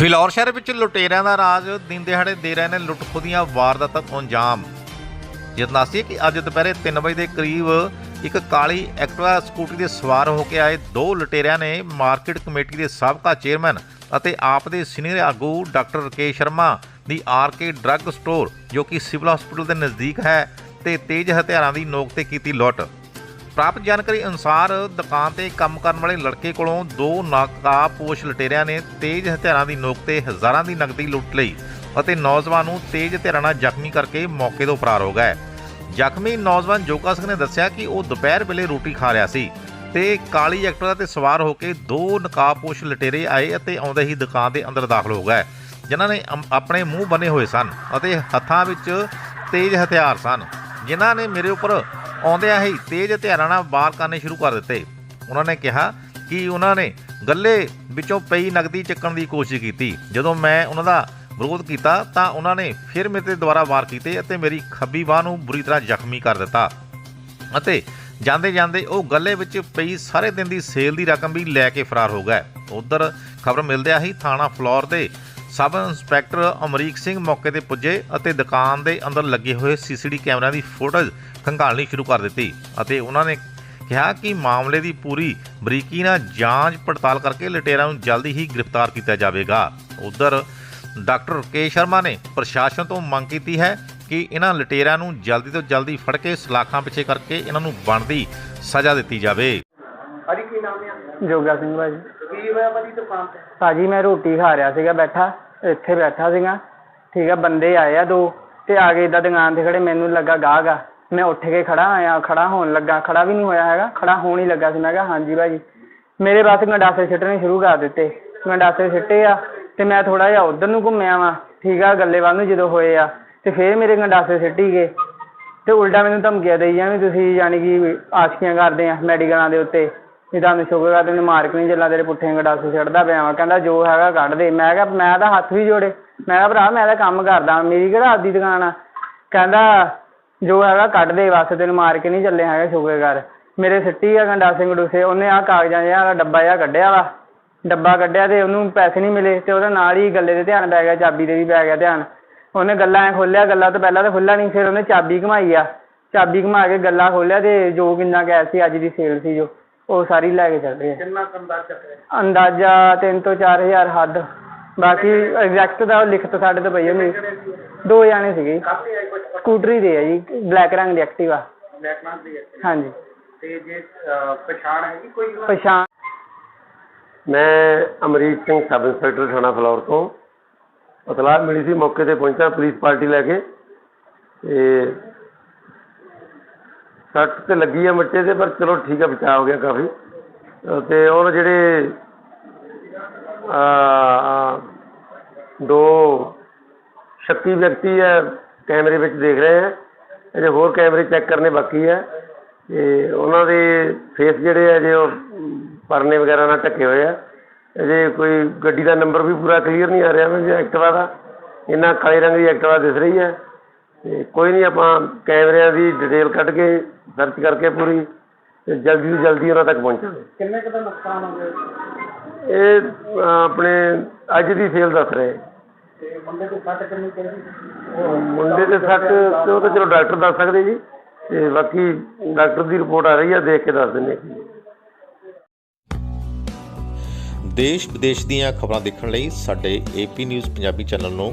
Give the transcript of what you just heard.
ਫਿਲੌਰ ਸ਼ਹਿਰ ਵਿੱਚ ਲੁਟੇਰਿਆਂ ਦਾ ਰਾਜ ਦਿਨ ਦਿਹਾੜੇ ਦੇ ਰਹੇ ਨੇ ਲੁੱਟ-ਖੋਹ ਦੀਆਂ ਵਾਰਦਾਤਾਂ ਤੋਂ ਅੰਜਾਮ। ਜਿਤਨਾਸੀ ਕਿ ਅੱਜ ਦੁਪਹਿਰੇ 3 ਵਜੇ ਦੇ ਕਰੀਬ ਇੱਕ ਕਾਲੀ ਐਕਟਿਵਾ ਸਕੂਟਰੀ ਦੇ ਸਵਾਰ ਹੋ ਕੇ ਆਏ ਦੋ ਲੁਟੇਰਿਆਂ ਨੇ ਮਾਰਕੀਟ ਕਮੇਟੀ ਦੇ ਸਾਬਕਾ ਚੇਅਰਮੈਨ ਅਤੇ ਆਪ ਦੇ ਸੀਨੀਅਰ ਆਗੂ ਡਾਕਟਰ ਰਕੇਸ਼ ਸ਼ਰਮਾ ਦੀ ਆਰਕੇ ਡਰੱਗ ਸਟੋਰ, ਜੋ ਕਿ ਸਿਵਲ ਹਸਪੀਟਲ ਦੇ ਨਜ਼ਦੀਕ ਹੈ, ਤੇ ਤੇਜ਼ ਹਥਿਆਰਾਂ ਦੀ ਨੋਕ ਤੇ ਕੀਤੀ ਲੁੱਟ। ਪ੍ਰਾਪਤ ਜਾਣਕਾਰੀ ਅਨੁਸਾਰ ਦੁਕਾਨ ਤੇ ਕੰਮ ਕਰਨ ਵਾਲੇ ਲੜਕੇ ਕੋਲੋਂ ਦੋ ਨਾਕਾਬਪੋਸ਼ ਲਟੇਰਿਆਂ ਨੇ ਤੇਜ਼ ਹਥਿਆਰਾਂ ਦੀ ਨੋਕ ਤੇ ਹਜ਼ਾਰਾਂ ਦੀ ਨਕਦੀ ਲੁੱਟ ਲਈ ਅਤੇ ਨੌਜਵਾਨ ਨੂੰ ਤੇਜ਼ ਹਥਿਆਰਾਂ ਨਾਲ ਜ਼ਖਮੀ ਕਰਕੇ ਮੌਕੇ ਤੋਂ ਫਰਾਰ ਹੋ ਗਏ। ਜ਼ਖਮੀ ਨੌਜਵਾਨ ਜੋਗਾ ਸਿੰਘ ਨੇ ਦੱਸਿਆ ਕਿ ਉਹ ਦੁਪਹਿਰ ਵੇਲੇ ਰੋਟੀ ਖਾ ਰਿਹਾ ਸੀ ਤੇ ਕਾਲੀ ਐਕਟਿਵਾ ਤੇ ਸਵਾਰ ਹੋ ਕੇ ਦੋ ਨਕਾਬਪੋਸ਼ ਲਟੇਰੇ ਆਏ ਅਤੇ ਆਉਂਦੇ ਹੀ ਦੁਕਾਨ ਦੇ ਅੰਦਰ ਦਾਖਲ ਹੋ ਗਏ, ਜਿਨ੍ਹਾਂ ਨੇ ਆਪਣੇ ਮੂੰਹ ਬੰਨੇ ਹੋਏ ਸਨ ਅਤੇ ਹੱਥਾਂ ਵਿੱਚ ਤੇਜ਼ ਹਥਿਆਰ ਸਨ। ਜਿਨ੍ਹਾਂ ਨੇ ਮੇਰੇ ਉੱਪਰ ਆਉਂਦਿਆਂ ਹੀ ਤੇਜ਼ ਹਥਿਆਰਾਂ ਨਾਲ ਵਾਰ ਕਰਨੇ ਸ਼ੁਰੂ ਕਰ ਦਿੱਤੇ। ਉਹਨਾਂ ਨੇ ਕਿਹਾ ਕਿ ਉਹਨਾਂ ਨੇ ਗੱਲੇ ਵਿੱਚੋਂ ਪਈ ਨਗਦੀ ਚੱਕਣ ਦੀ ਕੋਸ਼ਿਸ਼ ਕੀਤੀ। ਜਦੋਂ ਮੈਂ ਉਹਨਾਂ ਦਾ ਵਿਰੋਧ ਕੀਤਾ ਤਾਂ ਉਹਨਾਂ ਨੇ ਫਿਰ ਮੇਰੇ ਤੇ ਦੁਬਾਰਾ ਵਾਰ ਕੀਤੇ ਅਤੇ ਮੇਰੀ ਖੱਬੀ ਬਾਹ ਨੂੰ ਬੁਰੀ ਤਰ੍ਹਾਂ ਜ਼ਖਮੀ ਕਰ ਦਿੱਤਾ। ਅਤੇ ਜਾਂਦੇ ਜਾਂਦੇ ਉਹ ਗੱਲੇ ਵਿੱਚ ਪਈ ਸਾਰੇ ਦਿਨ ਦੀ ਸੇਲ ਦੀ ਰਕਮ ਵੀ ਲੈ ਕੇ ਫਰਾਰ ਹੋ ਗਏ। ਉਧਰ ਖਬਰ ਮਿਲਦਿਆਂ ਹੀ ਥਾਣਾ ਫਲੋਰ ਦੇ ਸਬ ਇੰਸਪੈਕਟਰ ਅਮਰੀਕ ਸਿੰਘ ਮੌਕੇ ਤੇ ਪੁੱਜੇ ਅਤੇ ਦੁਕਾਨ ਦੇ ਅੰਦਰ ਲੱਗੇ ਹੋਏ ਸੀਸੀਟੀ ਕੈਮਰਿਆਂ ਦੀ ਫੁਟੇਜ ਖੰਗਾਲਣੀ ਸ਼ੁਰੂ ਕਰ ਦਿੱਤੀ ਅਤੇ ਉਹਨਾਂ ਨੇ ਕਿਹਾ ਕਿ ਮਾਮਲੇ ਦੀ ਪੂਰੀ ਬਰੀਕੀ ਨਾਲ ਜਾਂਚ ਪੜਤਾਲ ਕਰਕੇ ਲੁਟੇਰਾਂ ਨੂੰ ਜਲਦੀ ਹੀ ਗ੍ਰਿਫਤਾਰ ਕੀਤਾ ਜਾਵੇਗਾ। ਉਧਰ ਡਾਕਟਰ ਕੇ ਸ਼ਰਮਾ ਨੇ ਪ੍ਰਸ਼ਾਸਨ ਤੋਂ ਮੰਗ ਕੀਤੀ ਹੈ ਕਿ ਇਹਨਾਂ ਲੁਟੇਰਾਂ ਨੂੰ ਜਲਦੀ ਤੋਂ ਜਲਦੀ ਫੜ ਕੇ ਸਲਾਖਾਂ ਪਿੱਛੇ ਕਰਕੇ ਇਹਨਾਂ ਨੂੰ ਬਣਦੀ ਸਜ਼ਾ ਦਿੱਤੀ ਜਾਵੇ। ਭਾਜੀ ਕੀ ਨਾਮ ਹੈ ਜੋਗਾ ਸਿੰਘ ਭਾਜੀ। ਕੀ ਹੋਇਆ ਭਾਜੀ ਦੁਕਾਨ ਤੇ। ਭਾਜੀ ਮੈਂ ਰੋਟੀ ਖਾ ਰਿਹਾ ਸੀਗਾ ਬੈਠਾ ਇੱਥੇ ਬੈਠਾ ਸੀਗਾ। ਠੀਕ ਆ ਬੰਦੇ ਆਏ ਆ ਦੋ ਤੇ ਆ ਕੇ ਇਦਾਂ ਦੁਕਾਨ ਤੇ ਖੜੇ ਮੈਨੂੰ ਲੱਗਾ ਗਾਹਕ ਆ। ਮੈਂ ਉੱਠ ਕੇ ਖੜਾ ਆਇਆ ਖੜਾ ਹੋਣ ਲੱਗਾ ਖੜਾ ਵੀ ਨਹੀਂ ਹੋਇਆ ਹੈਗਾ ਖੜਾ ਹੋਣ ਹੀ ਲੱਗਾ ਸੀ। ਮੈਂ ਕਿਹਾ ਹਾਂਜੀ ਭਾਜੀ। ਮੇਰੇ ਬਸ ਗੰਡਾਸੇ ਸਿੱਟਣੇ ਸ਼ੁਰੂ ਕਰ ਦਿੱਤੇ। ਗੰਡਾਸੇ ਸਿੱਟੇ ਆ ਤੇ ਮੈਂ ਥੋੜਾ ਜਿਹਾ ਉਧਰ ਨੂੰ ਘੁੰਮਿਆ ਵਾਂ। ਠੀਕ ਆ ਗੱਲੇ ਵੱਲ ਨੂੰ ਜਦੋਂ ਹੋਏ ਆ ਤੇ ਫੇਰ ਮੇਰੇ ਗੰਡਾਸੇ ਸਿੱਟੀ ਗਏ। ਤੇ ਉਲਟਾ ਮੈਨੂੰ ਧਮਕੀਆਂ ਦੇਈ ਜਾਂ ਵੀ ਤੁਸੀਂ ਯਾਨੀ ਕਿ ਆਸ਼ਕੀਆਂ ਕਰਦੇ ਆ ਮੈਡੀਕਲਾਂ ਦੇ ਉੱਤੇ। ਵੀ ਤੁਹਾਨੂੰ ਸ਼ੁਕਰ ਆ, ਤੈਨੂੰ ਮਾਰਕ ਨਹੀਂ ਚੱਲਾ ਤੇਰੇ ਪੁੱਠੇ ਗੰਡਾਸੇ ਛੱਡਦਾ ਪਿਆ ਵਾ। ਕਹਿੰਦਾ ਜੋ ਹੈਗਾ ਕੱਢ ਦੇ। ਮੈਂ ਕਿਹਾ, ਮੈਂ ਤਾਂ ਹੱਥ ਵੀ ਜੋੜੇ। ਮੈਂ ਕਿਹਾ, ਭਰਾ, ਮੈਂ ਤਾਂ ਕੰਮ ਕਰਦਾ ਮੇਰੀ ਕਿਹੜਾ ਆਪਦੀ ਦੁਕਾਨ ਆ? ਕਹਿੰਦਾ, ਜੋ ਹੈਗਾ ਕੱਢ ਦੇ, ਬਸ ਤੈਨੂੰ ਮਾਰ ਕੇ ਨਹੀਂ ਚੱਲੇ ਹੈਗੇ, ਸ਼ੁਕਰ ਕਰ। ਮੇਰੇ ਸਿੱਟੀ ਆ ਗੰਡਾਸੇ ਗੰਡੂਸੇ ਉਹਨੇ ਆ ਕਾਗਜ਼ਾਂ ਜਿਹਾ ਵਾਲਾ ਡੱਬਾ ਜਿਹਾ ਕੱਢਿਆ ਵਾ। ਡੱਬਾ ਕੱਢਿਆ ਤੇ ਉਹਨੂੰ ਪੈਸੇ ਨਹੀਂ ਮਿਲੇ, ਤੇ ਉਹਦੇ ਨਾਲ ਹੀ ਗੱਲੇ ਦੇ ਧਿਆਨ ਪੈ ਗਿਆ, ਚਾਬੀ ਦੇ ਵੀ ਪੈ ਗਿਆ ਧਿਆਨ। ਉਹਨੇ ਗੱਲਾਂ ਐ ਖੋਲਿਆ ਗੱਲਾਂ ਤੋਂ ਪਹਿਲਾਂ ਤਾਂ ਖੁੱਲਾ ਨਹੀਂ, ਫਿਰ ਉਹਨੇ ਚਾਬੀ ਘੁਮਾਈ ਆ। ਚਾਬੀ ਘੁਮਾ ਕੇ ਗੱਲਾਂ ਖੋਲਿਆ ਤੇ ਜੋ ਕਿੰਨਾ ਕੈਸ਼ ਸੀ, ਅੱਜ ਦੀ ਸੇਲ ਸੀ ਜੋ। ਉਹ ਸਾਰੀ ਲੈ ਕੇ ਚੱਲ ਕਿੰਨਾ ਕੰਦਾ ਰਿਹਾ ਅੰਦਾਜ਼ਾ 3 ਤੋਂ 4000 ਹੱਦ। ਬਾਕੀ ਐਗਜ਼ੈਕਟ ਦਾ ਲਿਖਤ ਸਾਡੇ ਤੋਂ ਪਈ ਹੈ ਮੇਰੀ ਦੋ ਜਾਣੇ ਸੀਗੇ। ਕਾਫੀ ਆਈ ਕੁਝ ਸਕੂਟਰੀ ਦੇ ਆ ਜੀ ਬਲੈਕ ਰੰਗ ਦੀ ਐਕਟਿਵਾ। ਲੈਟਨਾਂ ਦੀ ਹੈ ਹਾਂਜੀ। ਤੇ ਜੇ ਅਹ, ਪਛਾਣ ਹੈਗੀ ਕੋਈ? ਪਛਾਣ ਮੈਂ ਅਮਰੀਕ ਸਿੰਘ ਸਬ ਇੰਸਪੈਕਟਰ ਥਾਣਾ ਫਲੌਰ ਤੋਂ। ਇਤਲਾਹ ਮਿਲੀ ਸੀ ਮੌਕੇ ਤੇ ਪਹੁੰਚਾ ਪੁਲਿਸ ਪਾਰਟੀ ਲੈ ਕੇ। ਤੇ ਸੱਟ ਤੇ ਲੱਗੀ ਆ ਮੱਟੇ ਤੇ, ਪਰ ਚਲੋ ਠੀਕ ਆ, ਬਚਾਅ ਹੋ ਗਿਆ ਕਾਫੀ। ਅਹ ਤੇ ਉਹ ਜਿਹੜੇ ਦੋ ਸ਼ੱਕੀ ਵਿਅਕਤੀ ਹੈ ਕੈਮਰੇ ਵਿੱਚ ਦੇਖ ਰਹੇ ਆ। ਅਜੇ ਹੋਰ ਕੈਮਰੇ ਚੈੱਕ ਕਰਨੇ ਬਾਕੀ ਹੈ ਤੇ ਉਹਨਾਂ ਦੇ ਫੇਸ ਜਿਹੜੇ ਆ ਜੇ ਉਹ ਪਰਨੇ ਵਗੈਰਾ ਨਾਲ ਢੱਕੇ ਹੋਏ ਆ। ਅਜੇ ਕੋਈ ਗੱਡੀ ਦਾ ਨੰਬਰ ਵੀ ਪੂਰਾ ਕਲੀਅਰ ਨਹੀਂ ਆ ਰਿਹਾ ਮੈਨੂੰ ਐਕਟਿਵਾ ਦਾ। ਇਹਨਾਂ ਕਾਲੇ ਰੰਗ ਦੀ ਐਕਟਿਵਾ ਦਿਸ ਰਹੀ ਹੈ ਤੇ ਕੋਈ ਨਹੀਂ ਆਪਾਂ ਕੈਮਰਿਆਂ ਦੀ ਡਿਟੇਲ ਕੱਢ ਕੇ ਸਰਚ ਕਰਕੇ ਪੂਰੀ ਤੇ ਜਲਦੀ ਤੋਂ ਜਲਦੀ ਉਹਨਾਂ ਤੱਕ ਪਹੁੰਚਾਂਗੇ। ਕਿੰਨੇ ਕੁ ਦਾ ਨੁਕਸਾਨ ਹੋ ਗਿਆ? ਇਹ ਆਪਣੇ ਅੱਜ ਦੀ ਸੇਲ ਦੱਸ ਰਹੇ। ਤੇ ਬੰਦੇ ਦੀ ਸੱਟ ਕਿੰਨੀ ਚਾਹੀਦੀ ਮੁੰਡੇ ਦੇ ਸੱਟ ਤੇ ਉਹ ਤਾਂ ਚਲੋ ਡਾਕਟਰ ਦੱਸ ਸਕਦੇ ਜੀ। ਤੇ ਬਾਕੀ ਡਾਕਟਰ ਦੀ ਰਿਪੋਰਟ ਆ ਰਹੀ ਆ ਦੇਖ ਕੇ ਦੱਸ ਦਿੰਦੇ ਦੇਸ਼ ਵਿਦੇਸ਼ ਦੀਆਂ ਖਬਰਾਂ ਦੇਖਣ ਲਈ ਸਾਡੇ ਏਪੀ ਨਿਊਜ਼ ਪੰਜਾਬੀ ਚੈਨਲ ਨੂੰ